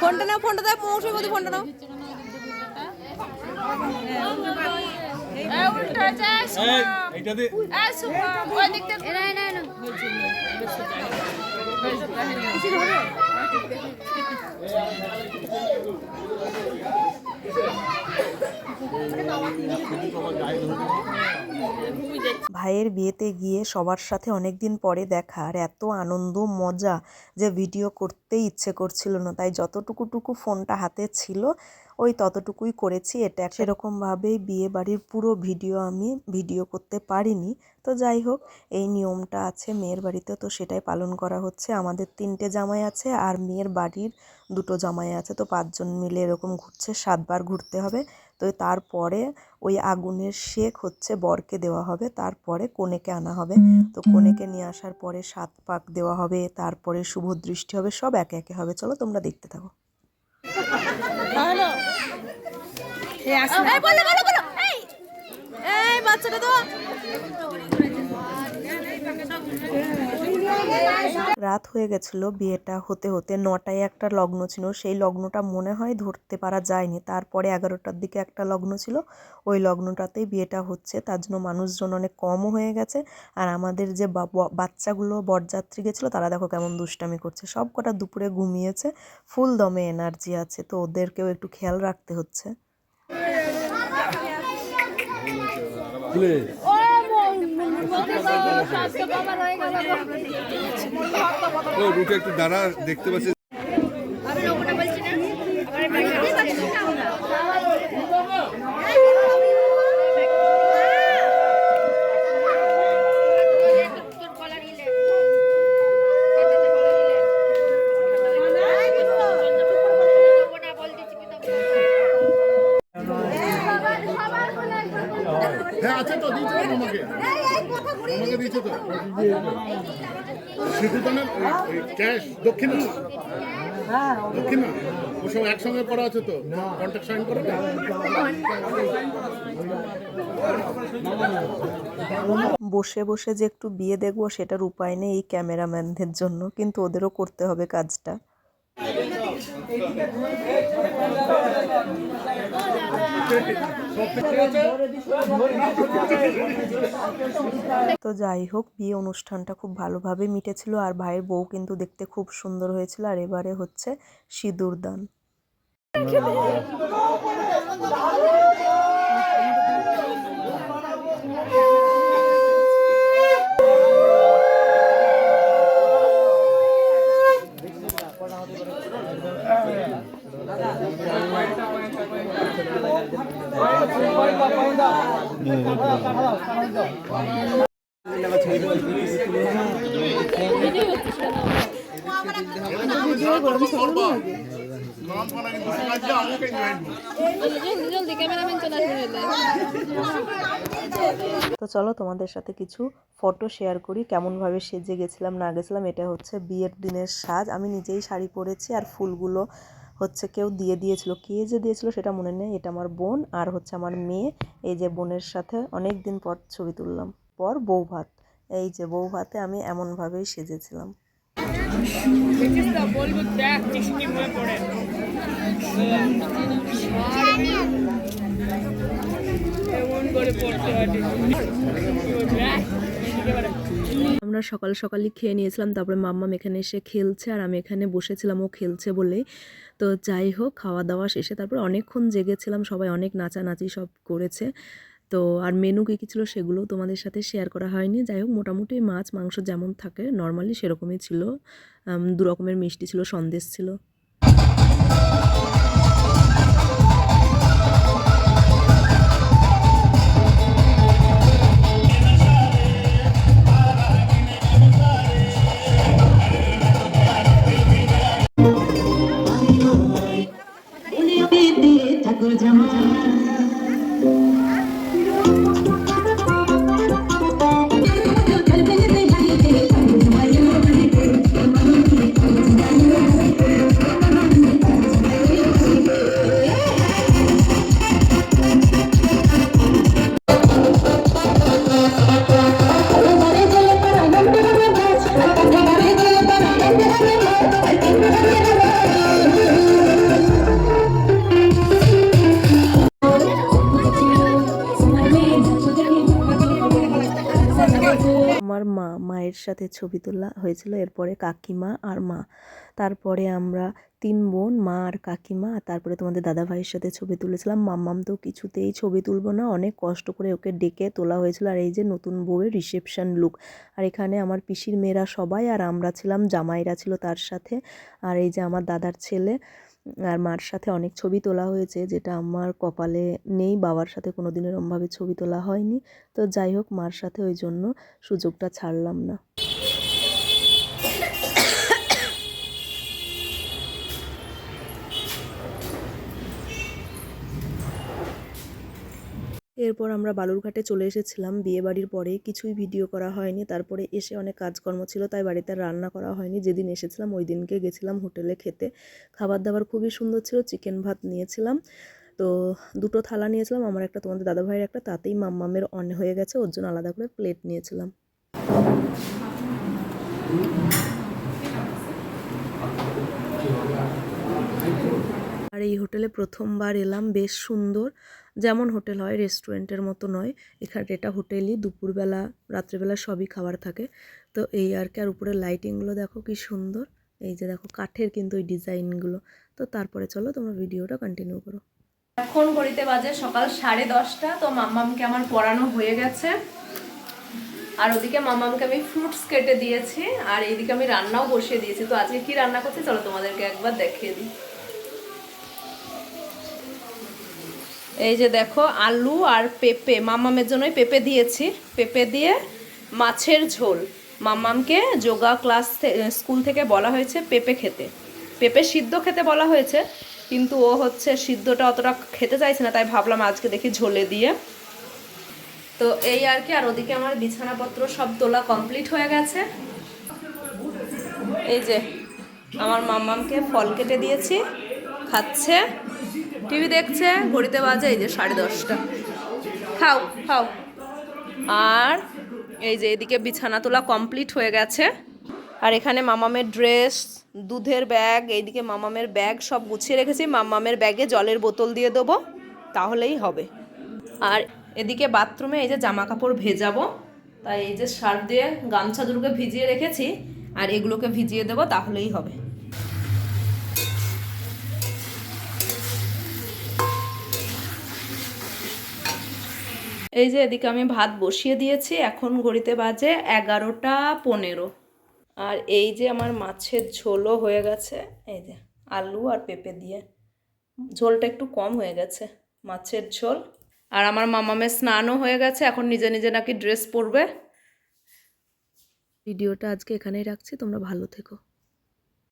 ফোনটা নাও ফোনটা দাও মৌসুমি বৌদি ফোনটা নাও। উল্টা এরা এরা ভাইয়ের বিয়েতে গিয়ে সবার সাথে অনেক দিন পরে দেখা আর এত আনন্দ, মজা যে ভিডিও করতেই ইচ্ছে করছিল না। তাই যতটুকু টুকু ফোনটা হাতে ছিল, ওই ততটুকুই করেছি। এটা সেরকমভাবেই বিয়ে বাড়ির পুরো ভিডিও আমি ভিডিও করতে পারিনি। তো যাই হোক, এই নিয়মটা আছে মেয়ের বাড়িতে, তো সেটাই পালন করা হচ্ছে। আমাদের তিনটে জামাই আছে আর মেয়ের বাড়ির দুটো জামাই আছে। তো পাঁচজন মিলে এরকম ঘুরছে, সাতবার ঘুরতে হবে। তো তারপরে ওই আগুনের শেক হচ্ছে, বরকে দেওয়া হবে। তারপরে কনেকে আনা হবে। তো কনেকে নিয়ে আসার পরে সাত পাক দেওয়া হবে তারপরে শুভ দৃষ্টি হবে সব একে একে হবে। চলো তোমরা দেখতে থাকো। এই বলো বলো বলো। এই এই বাচ্চাটা তো। রাত হয়ে গেছিল বিয়েটা হতে হতে। নটায় একটা লগ্ন ছিল। সেই লগ্নটা মনে হয় ধরতে পারা যায়নি। তারপরে এগারোটার দিকে একটা লগ্ন ছিল। ওই লগ্নটাতেই বিয়েটা হচ্ছে। তার জন্য মানুষজন অনেক কমও হয়ে গেছে। আর আমাদের যে বাচ্চাগুলো বরযাত্রী গেছিল, তারা দেখো কেমন দুষ্টামি করছে। সব কটা দুপুরে ঘুমিয়েছে। ফুল দমে এনার্জি আছে। তো ওদেরকেও একটু খেয়াল রাখতে হচ্ছে। দাঁড়া দেখতে পাচ্ছি একসঙ্গে আছে তো? সাইন করে বসে বসে যে একটু বিয়ে দেখব সেটার উপায় নেই এই ক্যামেরাম্যানদের জন্য, কিন্তু ওদেরও করতে হবে কাজটা। তো যাই হোক, বিয়ে অনুষ্ঠানটা খুব ভালোভাবে মিটেছিল আর ভাইয়ের বউ কিন্তু দেখতে খুব সুন্দর হয়েছিল। আর এবারে হচ্ছে সিঁদুর দান নাম করা কিন্তু শোনাচ্ছে আমাকে ইনভাইট জলদি ক্যামেরাম্যান চলে আসবে তো চলো তোমাদের সাথে কিছু ফটো শেয়ার করি, কেমনভাবে সেজে গেছিলাম, না গেছিলাম, এটা হচ্ছে বিয়ের দিনের সাজ। আমি নিজেই শাড়ি পরেছি আর ফুলগুলো হচ্ছে কেউ দিয়ে দিয়েছিল। কে যে দিয়েছিল সেটা মনে নেই, এটা আমার বোন আর হচ্ছে আমার মেয়ে। এই যে বোনের সাথে অনেক দিন পর ছবি তুললাম, পর বউ ভাত এই যে বউ ভাতে আমি এমনভাবেই সেজেছিলাম। আমরা সকাল সকালই খেয়ে নিয়েছিলাম, তারপরে মাম্মাম এখানে এসে খেলছে আর আমি এখানে বসেছিলাম, ও খেলছে বলে তো যাই হোক, খাওয়া দাওয়া শেষে তারপর অনেকক্ষণ জেগেছিলাম, সবাই অনেক নাচানাচি সব করেছে। তো আর মেনু কী কী ছিল সেগুলো তোমাদের সাথে শেয়ার করা হয়নি। যাই হোক, মোটামুটি মাছ, মাংস যেমন থাকে নর্মালি সেরকমই ছিল। দু রকমের মিষ্টি ছিল, সন্দেশ ছিল। ঠাকুর জামা সাথে ছবি তোলা হয়েছিল এরপরে কাকিমা আর মা। তারপরে আমরা তিন বোন, মা আর কাকিমা। তারপরে তোমাদের দাদা ভাইয়ের সাথে ছবি তুলেছিলাম। মাম্মাম তো কিছুতেই ছবি তুলবো না। অনেক কষ্ট করে ওকে ডেকে তোলা হয়েছিল। আর এই যে নতুন বউয়ের রিসেপশন লুক আর এখানে আমার পিসির মেয়েরা সবাই আর আমরা ছিলাম, জামাইরা ছিল তার সাথে। আর এই যে আমার দাদার ছেলে আর মার সাথে অনেক ছবি তোলা হয়েছে, যেটা আমার কপালে নেই, বাবার সাথে কোনো দিন এরমভাবে ছবি তোলা হয়নি। তো যাই হোক, মার সাথে ওই জন্য সুযোগটা ছাড়লাম না। এরপর আমরা বালুরঘাটে চলে এসেছিলাম। বিয়ে বাড়ির পরে কিছুই ভিডিও করা হয়নি। তারপরে এসে অনেক কাজকর্ম ছিল, তাই বাড়িতে রান্না করা হয়নি। যেদিন এসেছিলাম, ওই দিনকে গেছিলাম হোটেলে খেতে। খাবার দাবার খুবই সুন্দর ছিল, চিকেন ভাত নিয়েছিলাম। তো দুটো থালা নিয়েছিলাম, আমার একটা, তোমাদের দাদা ভাইয়ের একটা, তাতেই মাম্মামের অন হয়ে গেছে, ওর জন্য আলাদা করে প্লেট নিয়েছিলাম। আর এই হোটেলে প্রথমবার এলাম, বেশ সুন্দর। যেমন হোটেল হয়, রেস্টুরেন্টের মতো নয়। এখানে এটা হোটেলই, দুপুরবেলা, রাত্রিবেলা সবই খাবার থাকে। তো এই আর কি, আর উপরে লাইটিংগুলো দেখো কি সুন্দর। এই যে দেখো কাঠের কিন্তু ওই ডিজাইনগুলো। তো তারপরে চলো তোমরা ভিডিওটা কন্টিনিউ করো। এখন ঘড়িতে বাজে সকাল সাড়ে দশটা, তো মাম্মামকে আমার পড়ানো হয়ে গেছে। আর ওদিকে মাম্মামকে আমি ফ্রুটস কেটে দিয়েছি, আর এইদিকে আমি রান্নাও বসিয়ে দিয়েছি। তো আজকে কি রান্না করছি? চলো তোমাদেরকে একবার দেখিয়ে দিই। এই যে দেখো, আলু আর পেঁপে মাম্মামের জন্যই পেঁপে দিয়েছি। পেঁপে দিয়ে মাছের ঝোল। মাম্মামকে যোগা ক্লাস স্কুল থেকে বলা হয়েছে পেঁপে খেতে। পেঁপে সিদ্ধ খেতে বলা হয়েছে, কিন্তু ও হচ্ছে সিদ্ধটা অতটা খেতে চাইছে না, তাই ভাবলাম আজকে দেখি ঝোলে দিয়ে। তো এই আর কি, আর ওদিকে আমার বিছানাপত্র সব তোলা কমপ্লিট হয়ে গেছে। এই যে, আমার মাম্মামকে ফল কেটে দিয়েছি, খাচ্ছে। টিভি দেখছে, ঘড়িতে বাজে এই যে সাড়ে দশটা। খাও খাও। আর এই যে এদিকে বিছানা তোলা কমপ্লিট হয়ে গেছে। আর এখানে মামামের ড্রেস, দুধের ব্যাগ, এইদিকে মামামের ব্যাগ সব গুছিয়ে রেখেছি। মামামের ব্যাগে জলের বোতল দিয়ে দেবো, তাহলেই হবে। আর এদিকে বাথরুমে এই যে জামা কাপড় ভেজাবো, তাই এই যে শার্ট দিয়ে গামছা দুটোকে ভিজিয়ে রেখেছি, আর এগুলোকে ভিজিয়ে দেবো, তাহলেই হবে। এই যে এদিকে আমি ভাত বসিয়ে দিয়েছি, এখন ঘড়িতে বাজে এগারোটা পনেরো। আর এই যে আমার মাছের ঝোলও হয়ে গেছে, এই যে আলু আর পেঁপে দিয়ে। ঝোলটা একটু কম হয়ে গেছে, মাছের ঝোল। আর আমার মামামের স্নানও হয়ে গেছে, এখন নিজে নিজে নাকি ড্রেস পরবে। ভিডিওটা আজকে এখানেই রাখছি, তোমরা ভালো থেকো।